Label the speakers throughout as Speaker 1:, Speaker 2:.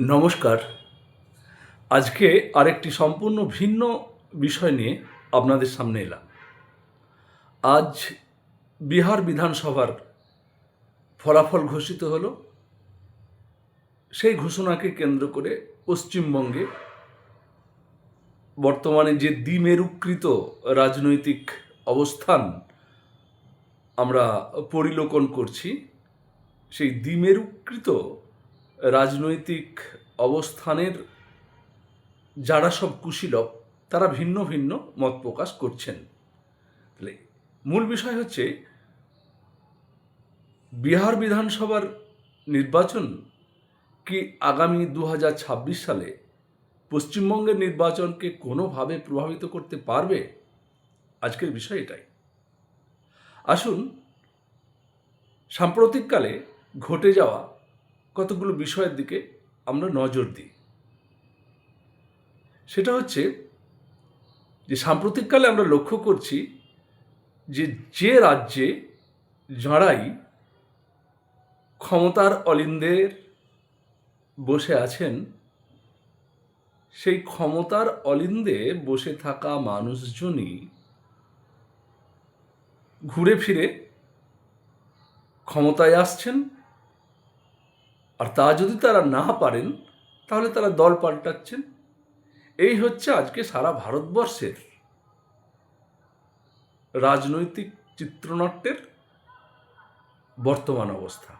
Speaker 1: নমস্কার। আজকে আরেকটি সম্পূর্ণ ভিন্ন বিষয় নিয়ে আপনাদের সামনে এলাম। আজ বিহার বিধানসভার ফলাফল ঘোষিত হল। সেই ঘোষণাকে কেন্দ্র করে পশ্চিমবঙ্গে বর্তমানে যে দ্বিমেরুকৃত রাজনৈতিক অবস্থান আমরা পরিলোকন করছি, সেই দ্বিমেরুকৃত রাজনৈতিক অবস্থানের যারা সব কুশীলব, তারা ভিন্ন ভিন্ন মত প্রকাশ করছেন। তাহলে মূল বিষয় হচ্ছে, বিহার বিধানসভার নির্বাচন কি আগামী দু হাজার ছাব্বিশ সালে পশ্চিমবঙ্গের নির্বাচনকে কোনোভাবে প্রভাবিত করতে পারবে? আজকের বিষয় এটাই। আসুন, সাম্প্রতিককালে ঘটে যাওয়া কতগুলো বিষয়ের দিকে আমরা নজর দিই। সেটা হচ্ছে যে সাম্প্রতিককালে আমরা লক্ষ্য করছি যে যে রাজ্যে যাঁরাই ক্ষমতার অলিন্দের বসে আছেন, সেই ক্ষমতার অলিন্দে বসে থাকা মানুষজনই ঘুরে ফিরে ক্ষমতায় আসছেন আর তা যদি তারা না পারেন, তাহলে তারা দল পাল্টাচ্ছেন। এই হচ্ছে আজকে সারা ভারতবর্ষের রাজনৈতিক চিত্রনাট্যের বর্তমান অবস্থা।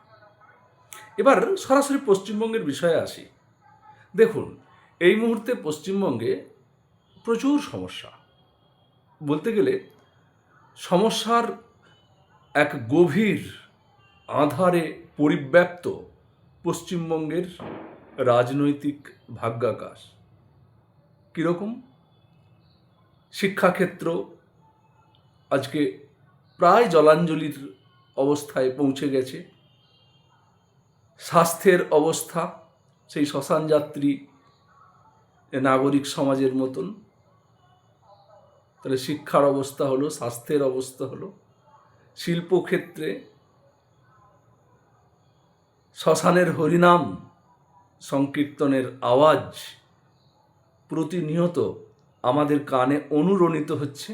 Speaker 1: এবার সরাসরি পশ্চিমবঙ্গের বিষয়ে আসি। দেখুন, এই মুহূর্তে পশ্চিমবঙ্গে প্রচুর সমস্যা। বলতে গেলে সমস্যার এক গভীর আধারে পরিব্যাপ্ত পশ্চিমবঙ্গের রাজনৈতিক ভাগ্যাকাশ। কীরকম? শিক্ষাক্ষেত্র আজকে প্রায় জলাঞ্জলির অবস্থায় পৌঁছে গেছে। স্বাস্থ্যের অবস্থা, সেই শ্মশান যাত্রী নাগরিক সমাজের মতন। তাহলে শিক্ষার অবস্থা হলো, স্বাস্থ্যের অবস্থা হলো। শিল্পক্ষেত্রে শ্মশানের হরিনাম সংকীর্তনের আওয়াজ প্রতিনিয়ত আমাদের কানে অনুরণিত হচ্ছে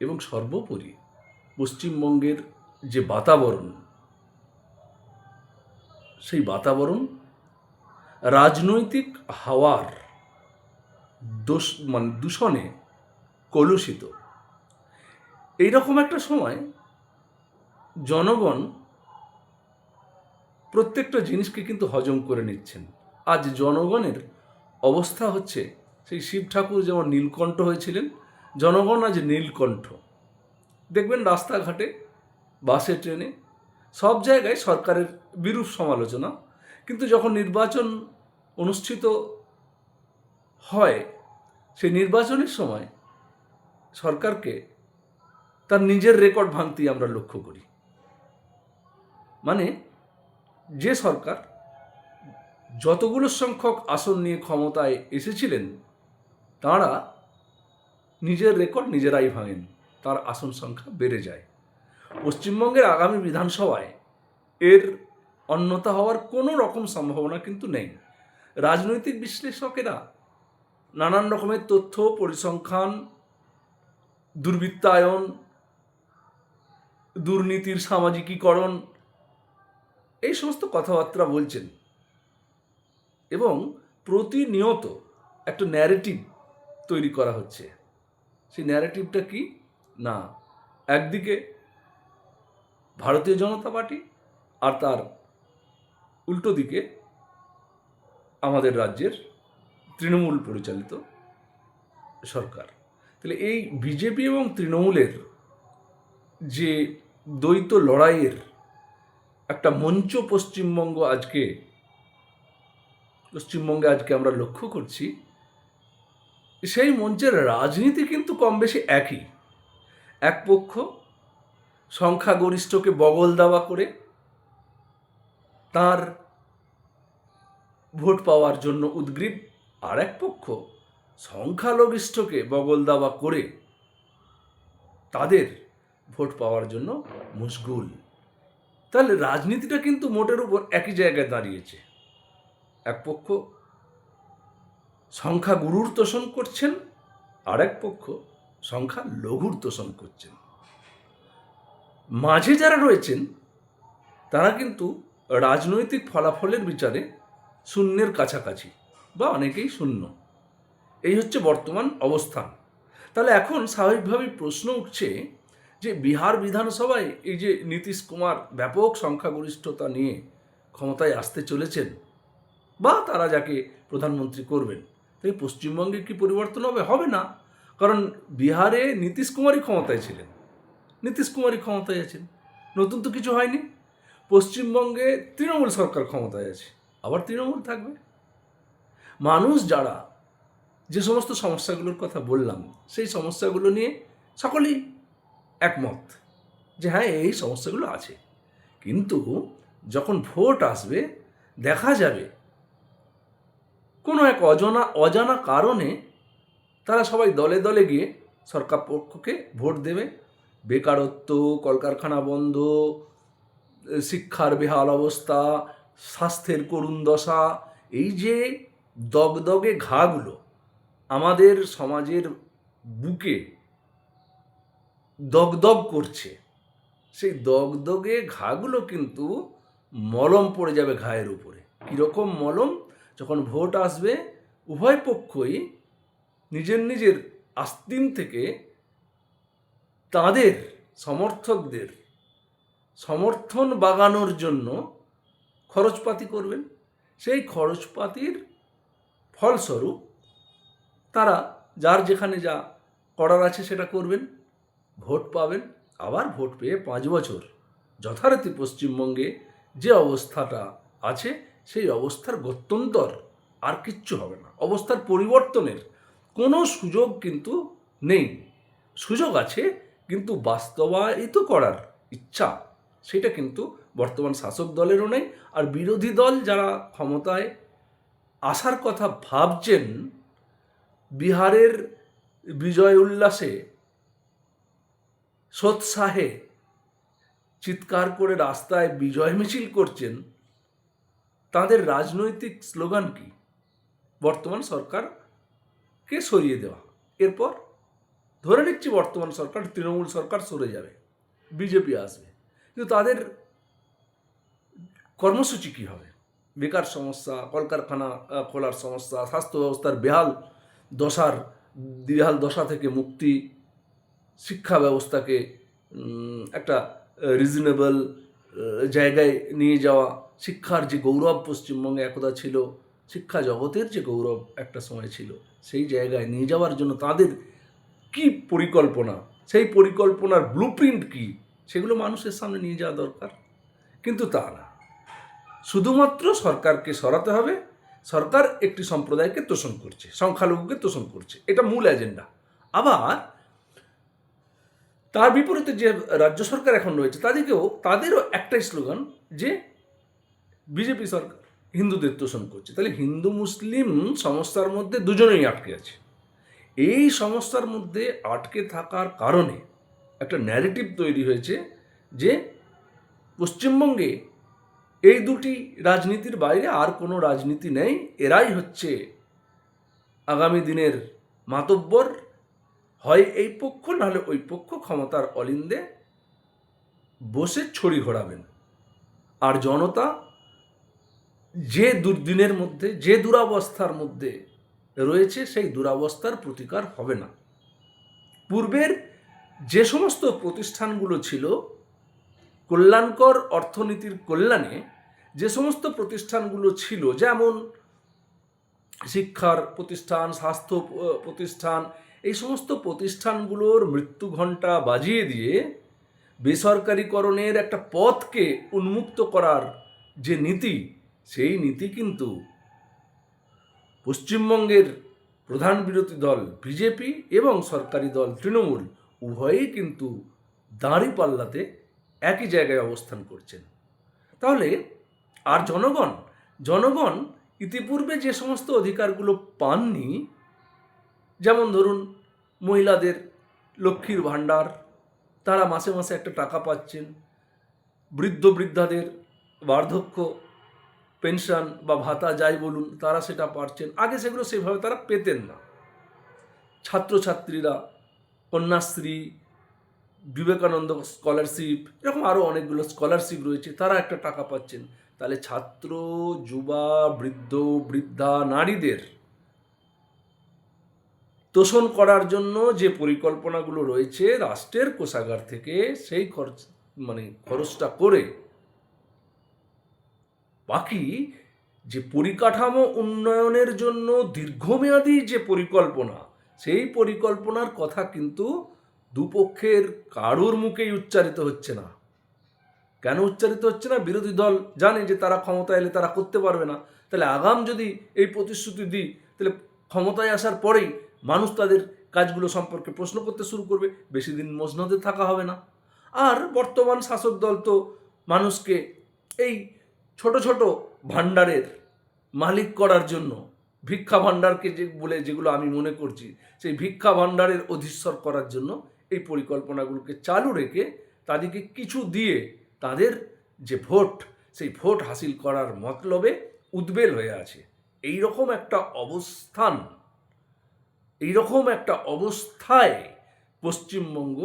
Speaker 1: এবং সর্বোপরি পশ্চিমবঙ্গের যে বাতাবরণ, সেই বাতাবরণ রাজনৈতিক হাওয়ার দোষ মানে দূষণে কলুষিত। এইরকম একটা সময় জনগণ প্রত্যেকটা জিনিসকে কিন্তু হজম করে নিচ্ছেন। আজ জনগণের অবস্থা হচ্ছে, সেই শিব ঠাকুর যেমন নীলকণ্ঠ হয়েছিলেন, জনগণ আজ নীলকণ্ঠ। দেখবেন রাস্তাঘাটে, বাসে, ট্রেনে, সব জায়গায় সরকারের বিরূপ সমালোচনা। কিন্তু যখন নির্বাচন অনুষ্ঠিত হয়, সেই নির্বাচনের সময় সরকারকে তার নিজের রেকর্ড ভাঙতেই আমরা লক্ষ্য করি। মানে যে সরকার যতগুলো সংখ্যক আসন নিয়ে ক্ষমতায় এসেছিলেন, তাঁরা নিজের রেকর্ড নিজেরাই ভাঙেন, তার আসন সংখ্যা বেড়ে যায়। পশ্চিমবঙ্গের আগামী বিধানসভায় এর অন্যতা হওয়ার কোনো রকম সম্ভাবনা কিন্তু নেই। রাজনৈতিক বিশ্লেষকেরা নানান রকমের তথ্য, পরিসংখ্যান, দুর্বৃত্তায়ন, দুর্নীতির সামাজিকীকরণ এই সমস্ত কথাবার্তা বলছেন। এবং প্রতিনিয়ত একটা ন্যারেটিভ তৈরি করা হচ্ছে। সেই ন্যারেটিভটা কি? না, একদিকে ভারতীয় জনতা পার্টি আর তার উল্টো দিকে আমাদের রাজ্যের তৃণমূল পরিচালিত সরকার। তাহলে এই বিজেপি এবং তৃণমূলের যে দ্বৈত লড়াইয়ের একটা মঞ্চ পশ্চিমবঙ্গ আজকে, পশ্চিমবঙ্গে আজকে আমরা লক্ষ্য করছি, সেই মঞ্চের রাজনীতি কিন্তু কম বেশি একই। এক পক্ষ সংখ্যাগরিষ্ঠকে বগল দাওয়া করে তার ভোট পাওয়ার জন্য উদ্গ্রীব, আর এক পক্ষ সংখ্যালঘিষ্ঠকে বগল দাওয়া করে তাদের ভোট পাওয়ার জন্য মুশগুল। তাহলে রাজনীতিটা কিন্তু মোটের উপর একই জায়গায় দাঁড়িয়েছে। এক পক্ষ সংখ্যা গুরুর তোষণ করছেন আর এক পক্ষ সংখ্যা লঘুর তোষণ করছেন। মাঝে যারা রয়েছেন, তারা কিন্তু রাজনৈতিক ফলাফলের বিচারে শূন্যের কাছাকাছি, বা অনেকেই শূন্য। এই হচ্ছে বর্তমান অবস্থান। তাহলে এখন স্বাভাবিকভাবেই প্রশ্ন উঠছে যে বিহার বিধানসভায় এই যে নীতিশ কুমার ব্যাপক সংখ্যাগরিষ্ঠতা নিয়ে ক্ষমতায় আসতে চলেছেন বা তারা যাকে প্রধানমন্ত্রী করবেন, তাই পশ্চিমবঙ্গে কি পরিবর্তন হবে? হবে না। কারণ বিহারে নীতিশ কুমারই ক্ষমতায় ছিলেন। নীতিশ কুমারই ক্ষমতায় আছেন। নতুন তো কিছু হয়নি। পশ্চিমবঙ্গে তৃণমূল সরকার ক্ষমতায় আছে। আবার তৃণমূল থাকবে। মানুষ যারা যে সমস্ত সমস্যাগুলোর কথা বললাম, সেই সমস্যাগুলো নিয়ে সকলেই একমত যে হ্যাঁ এই সমস্যাগুলো আছে। কিন্তু যখন ভোট আসবে, দেখা যাবে কোনো এক অজানা অজানা কারণে তারা সবাই দলে দলে গিয়ে সরকার পক্ষকে ভোট দেবে। বেকারত্ব, কলকারখানা বন্ধ, শিক্ষার বেহাল অবস্থা, স্বাস্থ্যের করুণ দশা, এই যে দগদগে ঘাগুলো আমাদের সমাজের বুকে দগদগ করছে। সেই দগদগে ঘাগুলো কিন্তু মলম পড়ে যাবে ঘায়ের উপরে। কীরকম মলম? যখন ভোট আসবে, উভয় পক্ষই নিজের নিজের আস্তিন থেকে তাদের সমর্থকদের সমর্থন বাগানোর জন্য খরচপাতি করবেন। সেই খরচপাতির ফলস্বরূপ তারা যার যেখানে যা করার আছে সেটা করবেন। ভোট পাবেন, আবার ভোট পেয়ে পাঁচ বছর। যথারীতি পশ্চিমবঙ্গে যে অবস্থাটা আছে, সেই অবস্থার গত্যন্তর আর কিচ্ছু হবে না। অবস্থার পরিবর্তনের কোনো সুযোগ কিন্তু নেই। সুযোগ আছে, কিন্তু বাস্তবায়িত করার ইচ্ছা, সেটা কিন্তু বর্তমান শাসক দলেরও নেই। আর বিরোধী দল যারা ক্ষমতায় আসার কথা ভাবছেন, বিহারের বিজয় উল্লাসে সোৎসাহে চিৎকার করে রাস্তায় বিজয় মিছিল করছেন, তাদের রাজনৈতিক স্লোগান কি? বর্তমান সরকারকে সরিয়ে দেওয়া? এরপর ধরে নিচ্ছি বর্তমান সরকার, তৃণমূল সরকার সরে যাবে, বিজেপি আসবে। কিন্তু তাদের কর্মসূচি কী হবে? বেকার সমস্যা, কলকারখানা খোলার সমস্যা, স্বাস্থ্য ব্যবস্থার বেহাল দশার বেহাল দশা থেকে মুক্তি শিক্ষা ব্যবস্থাকে একটা রিজনেবল জায়গায় নিয়ে যাওয়া, শিক্ষার যে গৌরব পশ্চিমবঙ্গে একদা ছিল, শিক্ষা জগতের যে গৌরব একটা সময় ছিল, সেই জায়গায় নিয়ে যাওয়ার জন্য তাদের কি পরিকল্পনা? সেই পরিকল্পনার ব্লু প্রিন্ট কী? সেগুলো মানুষের সামনে নিয়ে যাওয়া দরকার। কিন্তু তা না। শুধুমাত্র সরকারকে সরাতে হবে, সরকার একটি সম্প্রদায়কে তোষণ করছে, সংখ্যালঘুকে তোষণ করছে, এটা মূল এজেন্ডা আবার তার বিপরীতে যে রাজ্য সরকার এখন রয়েছে, তাদেরকেও, তাদেরও একটাই স্লোগান যে বিজেপি সরকার হিন্দুদের তোষণ করছে। তাহলে হিন্দু, মুসলিম সমস্যার মধ্যে দুজনেই আটকে আছে। এই সমস্যার মধ্যে আটকে থাকার কারণে একটা ন্যারেটিভ তৈরি হয়েছে যে পশ্চিমবঙ্গে এই দুটি রাজনীতির বাইরে আর কোনো রাজনীতি নেই। এরাই হচ্ছে আগামী দিনের মাতব্বর হয় এই পক্ষ, নাহলে ওই পক্ষ ক্ষমতার অলিন্দে বসে ছড়ি ঘোরাবেন। আর জনতা যে দুর্দিনের মধ্যে, যে দুরাবস্থার মধ্যে রয়েছে, সেই দুরাবস্থার প্রতিকার হবে না। পূর্বের যে সমস্ত প্রতিষ্ঠানগুলো ছিল, কল্যাণকর অর্থনীতির কল্যাণে যে সমস্ত প্রতিষ্ঠানগুলো ছিল, যেমন শিক্ষার প্রতিষ্ঠান, স্বাস্থ্য প্রতিষ্ঠান এই সমস্ত প্রতিষ্ঠানগুলোর মৃত্যু ঘণ্টা বাজিয়ে দিয়ে বেসরকারীকরণের একটা পথকে উন্মুক্ত করার যে নীতি, সেই নীতি কিন্তু পশ্চিমবঙ্গের প্রধান বিরোধী দল বিজেপি এবং সরকারি দল তৃণমূল উভয়েই কিন্তু দাঁড়িপাল্লাতে একই জায়গায় অবস্থান করছেন। তাহলে আর জনগণ জনগণ ইতিপূর্বে যে সমস্ত অধিকারগুলো পাননি, যেমন ধরুন মহিলাদের লক্ষ্মীর ভাণ্ডার, তারা মাসে মাসে একটা টাকা পাচ্ছেন। বৃদ্ধ বৃদ্ধাদের বার্ধক্য, পেনশন বা ভাতা যাই বলুন, তারা সেটা পাচ্ছেন। আগে সেগুলো সেভাবে তারা পেতেন না। ছাত্রছাত্রীরা, কন্যাশ্রী, বিবেকানন্দ স্কলারশিপ, এরকম আরও অনেকগুলো স্কলারশিপ রয়েছে, তারা একটা টাকা পাচ্ছেন। তাহলে ছাত্র, যুবা, বৃদ্ধ, বৃদ্ধা, নারীদের তোষণ করার জন্য যে পরিকল্পনাগুলো রয়েছে রাষ্ট্রের কোষাগার থেকে, সেই খরচ মানে খরচটা করে বাকি যে পরিকাঠামো উন্নয়নের জন্য দীর্ঘমেয়াদী যে পরিকল্পনা, সেই পরিকল্পনার কথা কিন্তু দুপক্ষের কারোর মুখেই উচ্চারিত হচ্ছে না। কেন উচ্চারিত হচ্ছে না? বিরোধী দল জানে যে তারা ক্ষমতায় এলে তারা করতে পারবে না। তাহলে আগাম যদি এই প্রতিশ্রুতি দিই, তাহলে ক্ষমতায় আসার পরেই মানুষ তাদের কাজগুলো সম্পর্কে প্রশ্ন করতে শুরু করবে, বেশি দিন মসনদে থাকা হবে না। আর বর্তমান শাসক দল তো মানুষকে এই ছোট ছোট ভাণ্ডারের মালিক করার জন্য ভিক্ষা ভাণ্ডারকে যে বলে যেগুলো আমি মনে করছি, সেই ভিক্ষা ভাণ্ডারের অধীশ্বর করার জন্য এই পরিকল্পনাগুলোকে চালু রেখে তাদেরকে কিছু দিয়ে তাদের যে ভোট, সেই ভোট হাসিল করার মতলবে উদ্বেল হয়ে আছে। এই রকম একটা অবস্থান এই রকম একটা অবস্থায় পশ্চিমবঙ্গ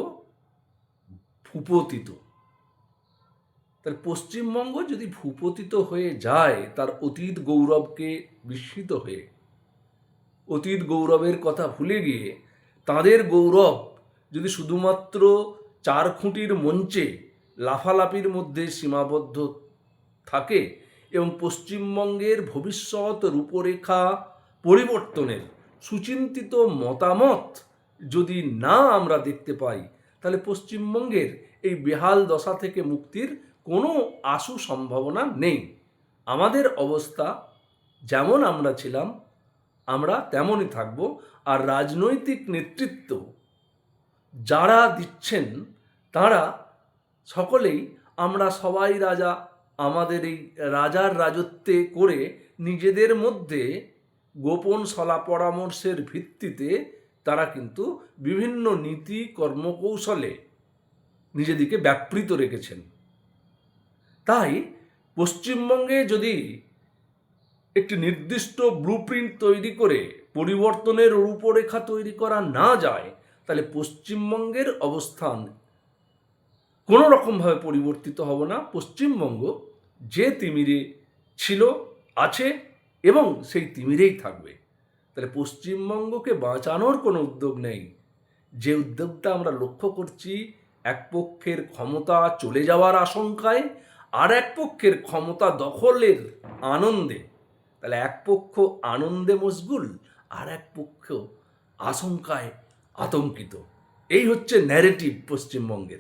Speaker 1: ভূপতিত। তাহলে পশ্চিমবঙ্গ যদি ভূপতিত হয়ে যায়, তার অতীত গৌরবকে বিস্মিত হয়ে, অতীত গৌরবের কথা ভুলে গিয়ে, তাদের গৌরব যদি শুধুমাত্র চার খুঁটির মঞ্চে লাফালাফির মধ্যে সীমাবদ্ধ থাকে এবং পশ্চিমবঙ্গের ভবিষ্যৎ রূপরেখা পরিবর্তনের সুচিন্তিত মতামত যদি না আমরা দেখতে পাই, তাহলে পশ্চিমবঙ্গের এই বেহাল দশা থেকে মুক্তির কোনো আশু সম্ভাবনা নেই। আমাদের অবস্থা যেমন আমরা ছিলাম, আমরা তেমনই থাকব আর রাজনৈতিক নেতৃত্ব যারা দিচ্ছেন, তারা সকলেই আমরা সবাই রাজা, আমাদের এই রাজার রাজত্বে করে নিজেদের মধ্যে গোপন সলা পরামর্শের ভিত্তিতে তারা কিন্তু বিভিন্ন নীতি কর্মকৌশলে নিজেদিকে ব্যাপৃত রেখেছেন। তাই পশ্চিমবঙ্গে যদি একটি নির্দিষ্ট ব্লুপ্রিন্ট তৈরি করে পরিবর্তনের রূপরেখা তৈরি করা না যায়, তাহলে পশ্চিমবঙ্গের অবস্থান কোনো রকমভাবে পরিবর্তিত হব না। পশ্চিমবঙ্গ যে তিমিরে ছিল, আছে এবং সেই তিমিরেই থাকবে। তাহলে পশ্চিমবঙ্গকে বাঁচানোর কোনো উদ্যোগ নেই। যে উদ্যোগটা আমরা লক্ষ্য করছি, এক পক্ষের ক্ষমতা চলে যাওয়ার আশঙ্কায় আর এক পক্ষের ক্ষমতা দখলের আনন্দে। তাহলে এক পক্ষ আনন্দে মশগুল আর এক পক্ষ আশঙ্কায় আতঙ্কিত। এই হচ্ছে ন্যারেটিভ পশ্চিমবঙ্গের।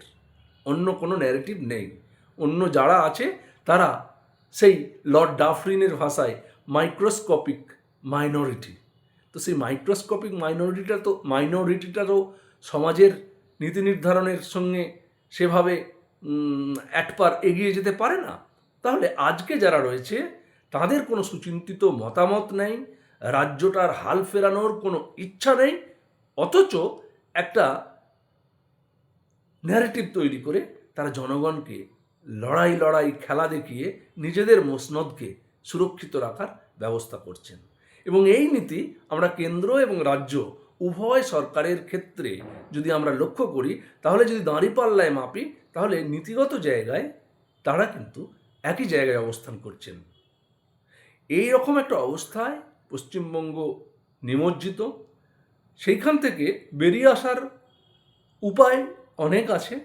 Speaker 1: অন্য কোনো ন্যারেটিভ নেই। অন্য যারা আছে, তারা সেই লর্ড ডাফরিনের ভাষায় মাইক্রোস্কোপিক মাইনরিটি তো সেই মাইক্রোস্কোপিক মাইনরিটিটা তো মাইনরিটিটা তো সমাজের নীতি নির্ধারণের সঙ্গে সেভাবে একবার এগিয়ে যেতে পারে না। তাহলে আজকে যারা রয়েছে, তাদের কোনো সুচিন্তিত মতামত নেই, রাজ্যটার হাল ফেরানোর কোনো ইচ্ছা নেই, অথচ একটা ন্যারেটিভ তৈরি করে তারা জনগণকে লড়াই লড়াই খেলা দেখিয়ে নিজেদের মসনদকে সুরক্ষিত রাখার ব্যবস্থা করছেন। এবং এই নীতি আমরা কেন্দ্র এবং রাজ্য উভয় সরকারের ক্ষেত্রে যদি আমরা লক্ষ্য করি, তাহলে যদি দাঁড়িপাল্লায় মাপি, তাহলে নীতিগত জায়গায় তারা কিন্তু একই জায়গায় অবস্থান করছেন। এই রকম একটা অবস্থায় পশ্চিমবঙ্গ নিমজ্জিত। সেইখান থেকে বেরিয়ে আসার উপায় অনেক আছে,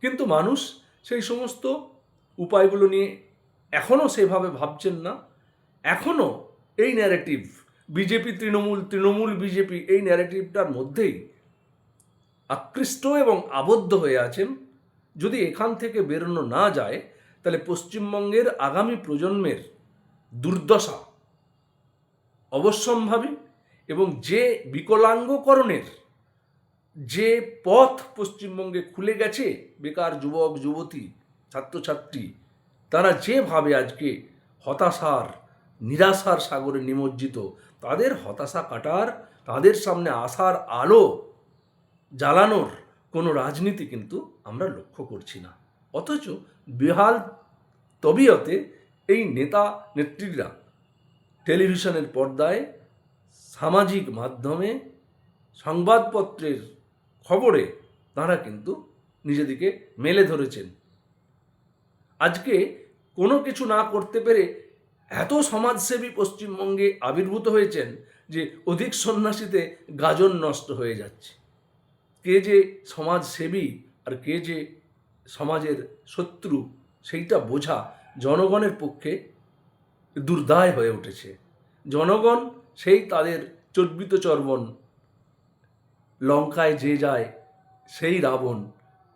Speaker 1: কিন্তু মানুষ সেই সমস্ত উপায়গুলো নিয়ে এখনও সেভাবে ভাবছেন না? এখনও এই narrative BJP, Trinamool Trinamool BJP এই ন্যারেটিভটার মধ্যেই আকৃষ্ট এবং আবদ্ধ হয়ে আছেন। যদি এখান থেকে বেরোনো না যায়, তাহলে পশ্চিমবঙ্গের আগামী প্রজন্মের দুর্দশা অবশ্যম্ভাবী এবং যে বিকলাঙ্গকরণের যে পথ পশ্চিমবঙ্গে খুলে গেছে, বেকার যুবক, যুবতী, ছাত্রছাত্রী তারা যেভাবে আজকে হতাশার, নিরাশার সাগরে নিমজ্জিত, তাদের হতাশা কাটার, তাদের সামনে আসার আলো জ্বালানোর কোনো রাজনীতি কিন্তু আমরা লক্ষ্য করছি না। অথচ বেহাল তবিয়তে এই নেতা নেত্রীরা টেলিভিশনের পর্দায় সামাজিক মাধ্যমে সংবাদপত্রের খবরে তাঁরা কিন্তু নিজেদিকে মেলে ধরেছেন। আজকে কোনো কিছু না করতে পেরে এত সমাজসেবী পশ্চিমবঙ্গে আবির্ভূত হয়েছেন যে অধিক সন্ন্যাসীতে গাজন নষ্ট হয়ে যাচ্ছে। কে যে সমাজসেবী আর কে যে সমাজের শত্রু সেইটা বোঝা জনগণের পক্ষে দুর্দায় হয়ে উঠেছে। জনগণ সেই তাদের চর্বিত চর্বণ, লঙ্কায় যে যায় সেই রাবণ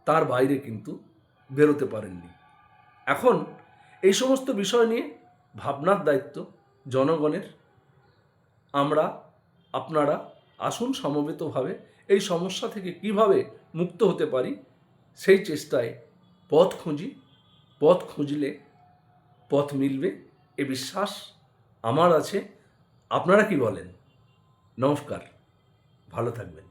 Speaker 1: তার বাইরে কিন্তু বেরোতে পারেননি। এখন এই সমস্ত বিষয় নিয়ে ভাবনার দায়িত্ব জনগণের। আমরা, আপনারা আসুন সমবেতভাবে এই সমস্যা থেকে কীভাবে মুক্ত হতে পারি, সেই চেষ্টায় পথ খুঁজি। পথ খুঁজলে পথ মিলবে, এ বিশ্বাস আমার আছে। আপনারা কি বলেন? নমস্কার, ভালো থাকবেন।